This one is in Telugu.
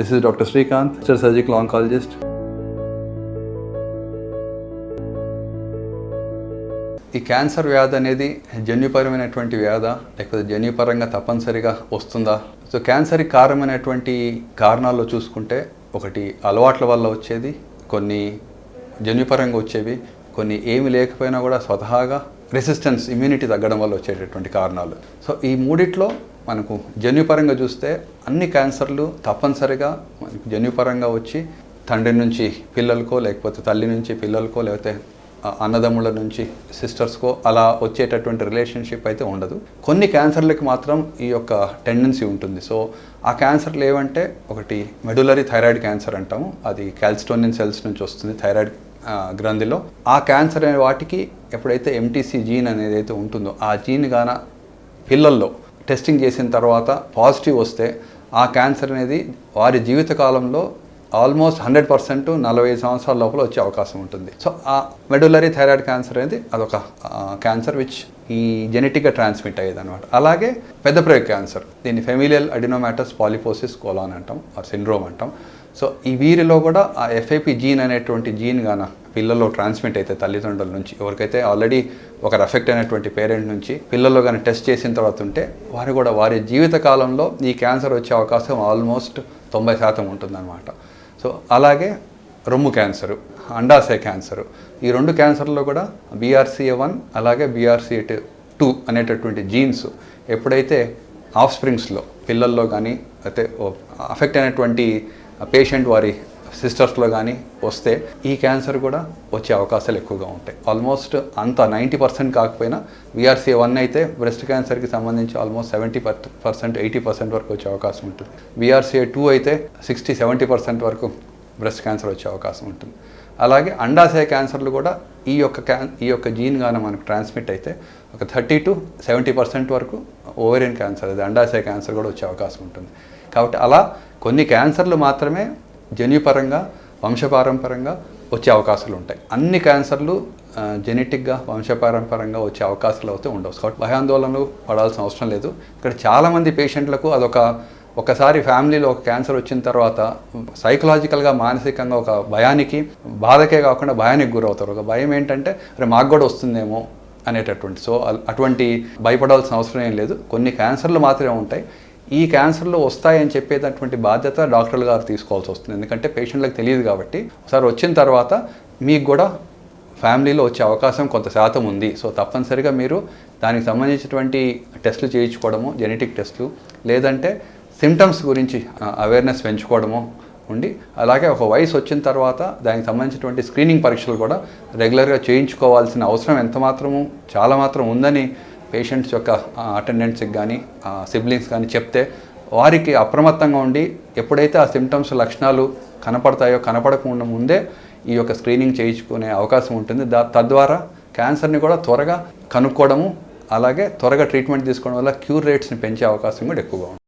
This is doctor Srikanth Srikanth, surgical oncologist ఈ క్యాన్సర్ వ్యాధి అనేది జన్యుపరమైనటువంటి వ్యాధ లేకపోతే జన్యుపరంగా తప్పనిసరిగా వస్తుందా? సో క్యాన్సర్కి కారణమైనటువంటి కారణాల్లో చూసుకుంటే ఒకటి అలవాట్ల వల్ల వచ్చేది కొన్ని జన్యుపరంగా వచ్చేవి కొన్ని ఏమి లేకపోయినా కూడా స్వతహాగా రెసిస్టెన్స్ ఇమ్యూనిటీ తగ్గడం వల్ల వచ్చేటటువంటి కారణాలు. సో ఈ మూడిట్లో మనకు జన్యుపరంగా చూస్తే అన్ని క్యాన్సర్లు తప్పనిసరిగా మనకు జన్యుపరంగా వచ్చి తండ్రి నుంచి పిల్లలకో లేకపోతే తల్లి నుంచి పిల్లలకో లేకపోతే అన్నదమ్ముల నుంచి సిస్టర్స్కో అలా వచ్చేటటువంటి రిలేషన్షిప్ అయితే ఉండదు. కొన్ని క్యాన్సర్లకి మాత్రం ఈ యొక్క టెండెన్సీ ఉంటుంది. సో ఆ క్యాన్సర్లు ఏవంటే ఒకటి మెడులరీ థైరాయిడ్ క్యాన్సర్ అంటాము. అది క్యాల్స్టోనియన్ సెల్స్ నుంచి వస్తుంది. థైరాయిడ్ గ్రంథిలో. ఆ క్యాన్సర్ అనే వాటికి ఎప్పుడైతే ఎంటీసీ జీన్ అనేది అయితే ఉంటుందో ఆ జీన్ గాన పిల్లల్లో టెస్టింగ్ చేసిన తర్వాత పాజిటివ్ వస్తే ఆ క్యాన్సర్ అనేది వారి జీవితకాలంలో ఆల్మోస్ట్ హండ్రెడ్ పర్సెంట్ నలభై ఐదు సంవత్సరాల లోపల వచ్చే అవకాశం ఉంటుంది. సో ఆ మెడులరీ థైరాయిడ్ క్యాన్సర్ అనేది అదొక క్యాన్సర్ విచ్ ఈ జెనెటిక్గా ట్రాన్స్మిట్ అయ్యేది అనమాట అలాగే పెద్ద ప్రయోగ క్యాన్సర్ దీన్ని ఫెమిలియల్ అడినోమాటస్ పాలిపోసిస్ కోలాన్ అంటాం ఆర్ సిండ్రోమ్ అంటాం. సో ఈ వీరిలో కూడా ఆ ఎఫ్ఐపి జీన్ అనేటువంటి జీన్ గాన పిల్లల్లో ట్రాన్స్మిట్ అయితే తల్లిదండ్రుల నుంచి. ఎవరికైతే ఆల్రెడీ ఒకరు అఫెక్ట్ అయినటువంటి పేరెంట్ నుంచి పిల్లల్లో కానీ టెస్ట్ చేసిన తర్వాత ఉంటే వారు కూడా వారి జీవిత కాలంలో ఈ క్యాన్సర్ వచ్చే అవకాశం ఆల్మోస్ట్ తొంభై శాతం ఉంటుందన్నమాట. సో అలాగే రొమ్ము క్యాన్సరు అండాశయ క్యాన్సరు. ఈ రెండు క్యాన్సర్లో కూడా బీఆర్సీఏ వన్ అలాగే బీఆర్సీఏ టూ అనేటటువంటి జీన్స్ ఎప్పుడైతే ఆఫ్ స్ప్రింగ్స్లో పిల్లల్లో కానీ అయితే అఫెక్ట్ అయినటువంటి పేషెంట్ వారి సిస్టర్స్లో కానీ వస్తే ఈ క్యాన్సర్ కూడా వచ్చే అవకాశాలు ఎక్కువగా ఉంటాయి. ఆల్మోస్ట్ అంత నైంటీ పర్సెంట్ కాకపోయినా విఆర్సీ వన్ అయితే బ్రెస్ట్ క్యాన్సర్కి సంబంధించి almost seventy percent eighty percent వరకు వచ్చే అవకాశం ఉంటుంది. విఆర్సీఏ టూ అయితే సిక్స్టీ సెవెంటీ పర్సెంట్ వరకు బ్రెస్ట్ క్యాన్సర్ వచ్చే అవకాశం ఉంటుంది. అలాగే అండాశయ క్యాన్సర్లు కూడా ఈ యొక్క క్యాన్ ఈ యొక్క జీన్ కానీ మనకు ట్రాన్స్మిట్ అయితే ఒక థర్టీ టు సెవెంటీ పర్సెంట్ వరకు ఓవరియన్ క్యాన్సర్ అది అండాశయ క్యాన్సర్ కూడా వచ్చే అవకాశం ఉంటుంది. కాబట్టి అలా కొన్ని క్యాన్సర్లు మాత్రమే జన్యుపరంగా వంశపారంపరంగా వచ్చే అవకాశాలు ఉంటాయి అన్ని క్యాన్సర్లు జెనెటిక్గా వంశపారంపరంగా వచ్చే అవకాశాలు అయితే ఉండవు. కాబట్టి భయాందోళనలు పడాల్సిన అవసరం లేదు. ఇక్కడ చాలామంది పేషెంట్లకు అదొక ఒకసారి ఫ్యామిలీలో ఒక క్యాన్సర్ వచ్చిన తర్వాత సైకలాజికల్గా మానసికంగా ఒక భయానికి బాధకే కాకుండా భయానికి గురవుతారు. ఒక భయం ఏంటంటే అరే మాకు కూడా వస్తుందేమో అనేటటువంటి. సో అటువంటి భయపడాల్సిన అవసరం ఏం లేదు. కొన్ని క్యాన్సర్లు మాత్రమే ఉంటాయి. ఈ క్యాన్సర్లు వస్తాయని చెప్పేటటువంటి బాధ్యత డాక్టర్లు గారు తీసుకోవాల్సి వస్తుంది. ఎందుకంటే పేషెంట్లకు తెలియదు కాబట్టి ఒకసారి వచ్చిన తర్వాత మీకు కూడా ఫ్యామిలీలో వచ్చే అవకాశం కొంత శాతం ఉంది. సో తప్పనిసరిగా మీరు దానికి సంబంధించినటువంటి టెస్టులు చేయించుకోవడము జెనెటిక్ టెస్టులు లేదంటే సిమ్టమ్స్ గురించి అవేర్నెస్ పెంచుకోవడము ఉండి అలాగే ఒక వయసు వచ్చిన తర్వాత దానికి సంబంధించినటువంటి స్క్రీనింగ్ పరీక్షలు కూడా రెగ్యులర్గా చేయించుకోవాల్సిన అవసరం ఎంత మాత్రము చాలా మాత్రం ఉందని పేషెంట్స్ యొక్క అటెండెంట్స్కి కానీ సిబ్లింగ్స్ కానీ చెప్తే వారికి అప్రమత్తంగా ఉండి ఎప్పుడైతే ఆ సిమ్టమ్స్ లక్షణాలు కనపడతాయో కనపడకుండా ముందే ఈ యొక్క స్క్రీనింగ్ చేయించుకునే అవకాశం ఉంటుంది. దా తద్వారా క్యాన్సర్ని కూడా త్వరగా కనుక్కోవడము అలాగే త్వరగా ట్రీట్మెంట్ తీసుకోవడం వల్ల క్యూర్ రేట్స్ని పెంచే అవకాశం కూడా ఎక్కువగా ఉంటుంది.